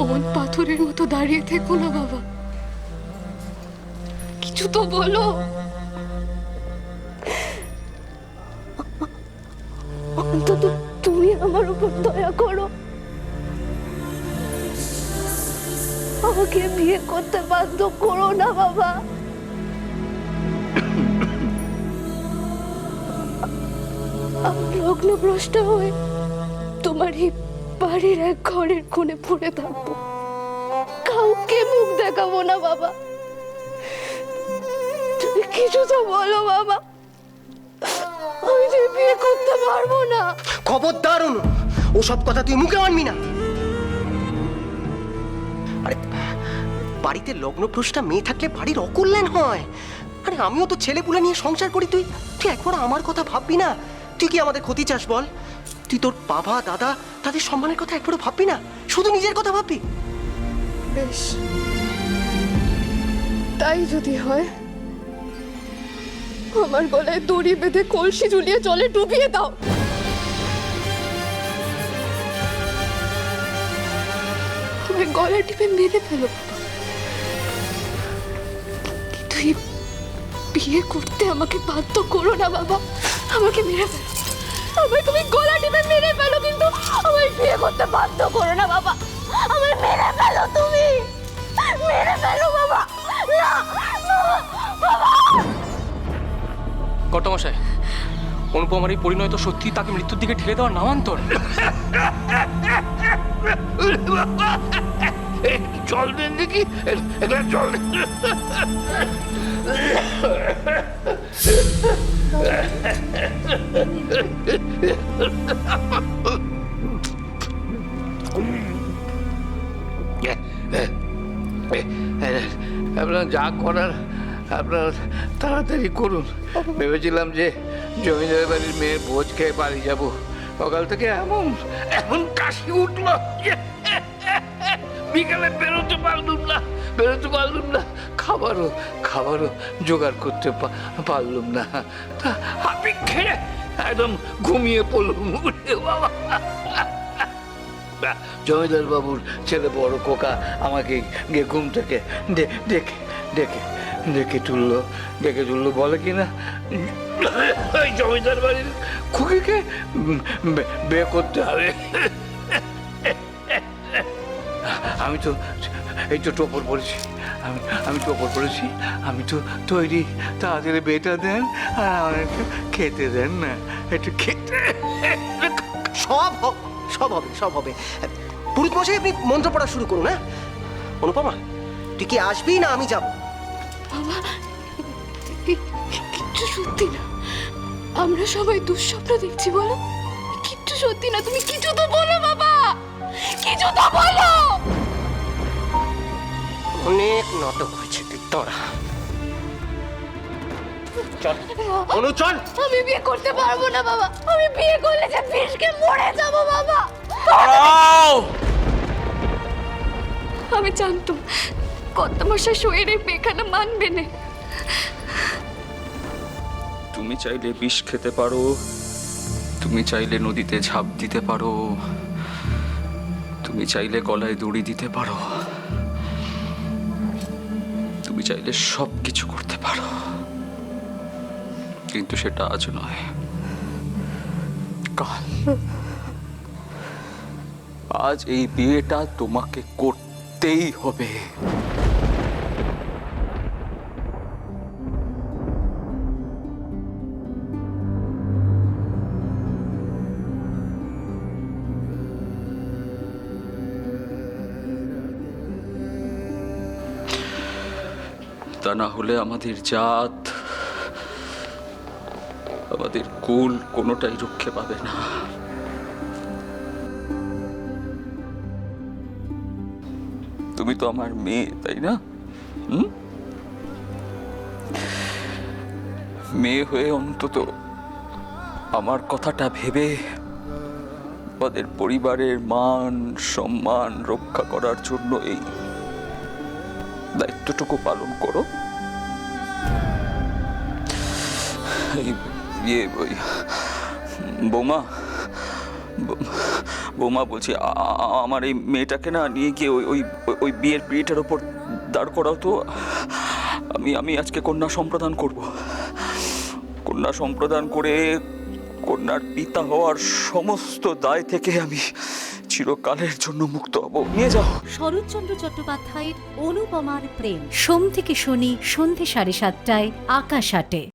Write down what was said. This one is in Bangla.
অমন পাথরের মতো দাঁড়িয়ে থেকো না, বাবা। কিছু তো বলো। অন্তত তুমি আমার উপর দয়া করো। আমাকে বিয়ে করতে বাধ্য করো না, বাবা। আমি লগ্নভ্রষ্ট হয়ে তোমার এই বাড়ির এক ঘরের কোণে পড়ে থাকব। কাউকে মুখ দেখাবো না, বাবা। তুমি কিছু তো বলো, বাবা। আমি বিয়ে করতে পারব না। ওসব কথা তুই মুখে আনবি না। আরে, বাড়িতে লগ্নভ্রষ্টা মেয়ে থাকলে বাড়ির অকল্যাণ হয়। আরে, আমিও তো ছেলেপুলে নিয়ে সংসার করি তুই। তুই একবার আমার কথা ভাববি না। তুই কি আমাদের ক্ষতি চাস বল? তুই তোর বাবা, দাদা, তাদের সম্মানের কথা একবারও ভাববি না? শুধু নিজের কথা ভাববি? বেশ। তাই যদি হয়, আমার গলায় দড়ি বেঁধে কলসি ঝুলিয়ে জলে ডুবিয়ে দাও। আমার গলা টিপে মেরে ফেলো এই বিয়ে করতে আমাকে বাধ্য করো না, বাবা। আমাকে মেরে ফেলো। আমায় তুমি গলা টিপে মেরে ফেলো কিন্তু। আমায় বিয়ে করতে বাধ্য করো না বাবা। আমায় মেরে ফেলো তুমি। মেরে ফেলো বাবা। না না, কর্তামশাই অনুপমার এই পরিণয় তো সত্যি তাকে মৃত্যুর দিকে ঠেলে দেওয়ার নামান্তর। জল দেন দেখি। জল আপনার যা করার আপনার তাড়াতাড়ি করুন। ভেবেছিলাম যে জমিদার বাড়ির মেয়ের ভোজ খেয়ে বাড়ি যাব। সকাল থেকে এমন এমন কাশি উঠল বিকালে বেরোতে পারলুম না, বেরোতে পারলুম না। খাবারও খাবারও জোগাড় করতে পারলুম না। তা হাপি খেয়ে একদম ঘুমিয়ে পড়লুম। বাবা। জমিদার বাবুর ছেলে বড় কোকা আমাকে গিয়ে ঘুম থেকে ডেকে ডেকে ডেকে তুললো ডেকে তুললো, বলে কি না? জমিদার বাড়ির খুকিকে বে- করতে হবে। আমি তো, এই তো টোপর পড়েছি। আমি আমি টোপর পড়েছি। আমি তো তৈরি, তাড়াতাড়ি বেটা দেন, আর আমার খেতে দেন না। একটু খেতে। সব সব হবে সব হবে। পুরুত মশাই আপনি মন্ত্র পড়া শুরু করুন হ্যাঁ? অনুপমা? তুই কি আসবি না আমি যাব? বাবা কিচ্ছু সত্যি না। আমরা সবাই দুঃস্বপ্ন দেখছি বলো। কিচ্ছু সত্যি না তুমি কিছু তো বলো বাবা। কিছু তো বলো। অনেক নাটক হয়েছে তুই তোরা। চল। অনু চল। আমি বিয়ে করতে পারব না বাবা। আমি বিয়ে করলে যে বিষকে মরে যাব বাবা। আমি জানতাম কত মাসে শরীরে পেখানা মানবে না। তুমি চাইলে বিষ খেতে পারো তুমি চাইলে নদীতে ঝাঁপ দিতে পারো তুমি চাইলে গলায় দড়ি দিতে পারো তুমি চাইলে সব কিছু করতে পারো। কিন্তু সেটা আজ নয়। আজ এই বিয়েটা তোমাকে করতেই হবে। তা না হলে আমাদের জাত আমাদের কুল কোনোটাই রক্ষে পাবে না। তুমি তো আমার মেয়ে, তাই না? হুম? মেয়ে হয়ে অন্তত আমার কথাটা ভেবে আমাদের পরিবারের মান, সম্মান রক্ষা করার জন্য এই দায়িত্বটুকু পালন করো। এই ইয়ে বৌমা বৌমা বলছি আমার এই মেয়েটাকে না নিয়ে গিয়ে ওই, ওই- ওই বিয়ের পিড়িটার ওপর দাঁড় করাও তো, আমি আমি আজকে কন্যা সম্প্রদান করব। কন্যা সম্প্রদান করে কন্যার পিতা হওয়ার সমস্ত দায় থেকে আমি চিরকালের জন্য মুক্ত হব। নিয়ে যাও। শরৎচন্দ্র চট্টোপাধ্যায়ের অনুপমার প্রেম। সোম থেকে শনি সন্ধে সাড়ে সাতটায়, আকাশ আটে।